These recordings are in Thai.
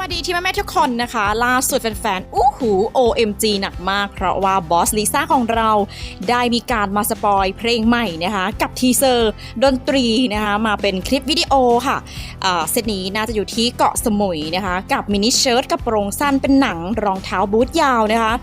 วัสดีที่แม่แม่ทุกคนนะคะ ล่าสุดแฟนๆอู้หู OMG หนักมาก เพราะว่าบอสลิซ่าของเราได้มีการมาสปอยเพลงใหม่นะคะ กับทีเซอร์ดนตรีนะคะ มาเป็นคลิปวิดีโอค่ะเซตนี้น่าจะอยู่ที่เกาะสมุยนะคะ กับมินิเชิ้ตกระโปรงสั้นเป็นหนังรองเท้าบูทยาวนะคะ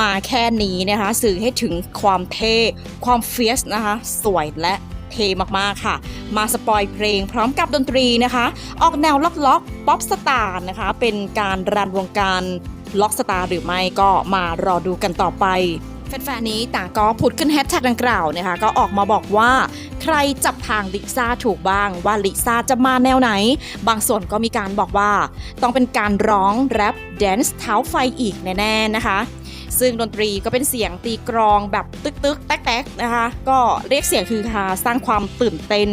มาแค่นี้นะคะ สื่อให้ถึงความเท่ความเฟียสนะคะ สวยและ เทมากๆค่ะ มาสปอยเพลงพร้อมกับดนตรีนะคะ ออกแนวล็อกล็อกป๊อปสตาร์นะคะ เป็นการรันวงการล็อกสตาร์หรือไม่ก็มารอดูกันต่อไปแฟนๆนี้ต่างก็พูดขึ้นแฮชแท็กดังกล่าวนะคะก็ออกมาบอกว่าใครจับทางลิซ่าถูกบ้างว่าลิซ่าจะมาแนวไหน บางส่วนก็มีการบอกว่า ต้องเป็นการร้องแรปแดนซ์เท้าไฟอีกแน่ๆนะคะ ซึ่งดนตรีก็เป็นเสียงตีกรองแบบตึกตึกแต๊กแต๊กนะคะ ก็เรียกเสียงคือฮาสร้างความตื่นเต้น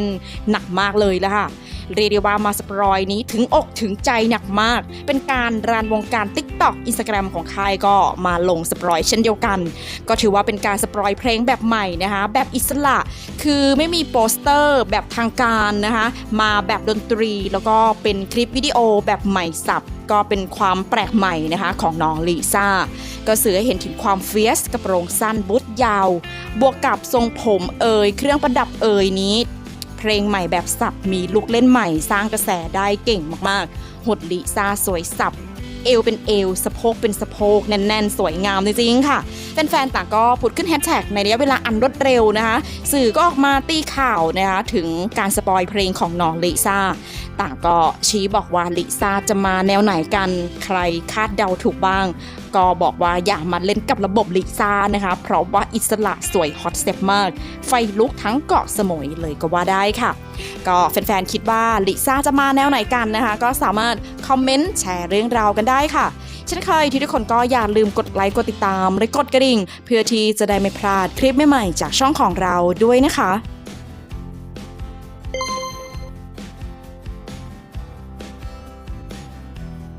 หนักมากเลยละค่ะ เรียกได้ว่ามาสปรอยนี้ถึงอกถึงใจหนักมาก เป็นการรานวงการ TikTok Instagram ของค่ายก็มาลงสปรอยเช่นเดียวกัน ก็ถือว่าเป็นการสปรอยเพลงแบบใหม่นะคะแบบอิสระคือไม่มีโปสเตอร์แบบทางการนะคะมาแบบดนตรีแล้วก็เป็นคลิปวิดีโอแบบใหม่สับก็เป็นความแปลกใหม่นะคะของน้องลิซ่า ก็สื่อให้เห็นถึงความเฟียสกระโปรงสั้นบูทยาว บวกกับทรงผมเอ่ยเครื่องประดับเอ่ยนี้ เพลงใหม่แบบสับมีลูกเล่นใหม่สร้างกระแสได้เก่งมากๆ หดลิซ่าสวยสับ เอวเป็นเอว สะโพกเป็นสะโพก แน่น ๆ สวยงามจริงๆค่ะ แฟนๆ ต่างก็ผุดขึ้นแฮชแท็กในระยะเวลาอันรวดเร็วนะคะ สื่อก็ออกมาตีข่าวนะคะ ถึงการสปอยเพลงของน้องลิซ่า ต่างก็ชี้บอกว่าลิซ่าจะมาแนวไหนกัน ใครคาดเดาถูกบ้าง ก็บอกว่าอย่ามาเล่นกับระบบลิซ่านะคะ เพราะว่าอิสระสวยฮอตเซ็ตมาก ไฟลุกทั้งเกาะสมุยเลยก็ว่าได้ค่ะ ก็แฟนๆคิดว่าลิซ่าจะมาแนวไหนกันนะคะ ก็สามารถคอมเมนต์แชร์เรื่องราวกันได้ค่ะเช่นเคยที่ทุกคนก็อย่าลืมกดไลค์กดติดตามและกดกระดิ่ง เพื่อที่จะได้ไม่พลาดคลิปใหม่ๆจากช่องของเราด้วยนะคะ